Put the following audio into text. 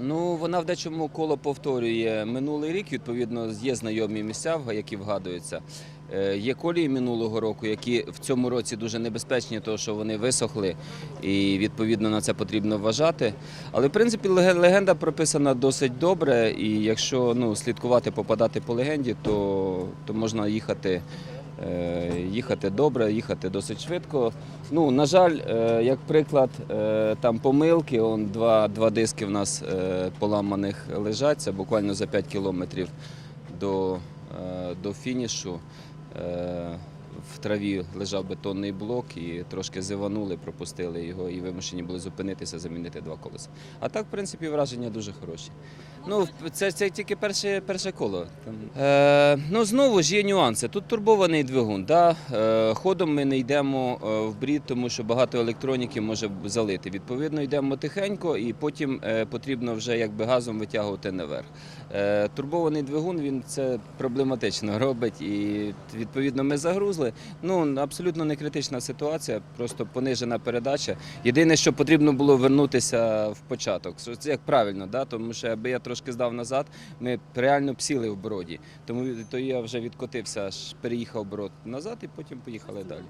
Ну, вона в дечому коло повторює минулий рік. Відповідно, є знайомі місця, які вгадуються. Е, Є колії минулого року, які в цьому році дуже небезпечні, тому що вони висохли, і відповідно на це потрібно вважати. Але в принципі легенда прописана досить добре, і якщо ну, слідкувати, попадати по легенді, то, то можна їхати. Е, Їхати добре, їхати досить швидко. Ну, на жаль, е, як приклад, е, там помилки, он два, два диски в нас поламаних лежать, це буквально за 5 кілометрів до, до фінішу. В траві лежав бетонний блок і трошки зиванули, пропустили його і вимушені були зупинитися, замінити два колеса. А так, в принципі, враження дуже хороші. Ну, це, це тільки перше, перше коло. Е, ну, знову ж є нюанси. Тут турбований двигун. Да? Е, ходом ми не йдемо е, в брід, тому що багато електроніки може залити. Відповідно, йдемо тихенько і потім е, потрібно вже якби газом витягувати наверх. Е, турбований двигун він це проблематично робить. І відповідно ми загрузли. Ну, абсолютно не критична ситуація, просто понижена передача. Єдине, що потрібно було вернутися в початок. Це як правильно, да? тому що аби я трошки здав назад, ми реально псіли в броді. Тому то я вже відкотився, аж переїхав брод назад і потім поїхали далі.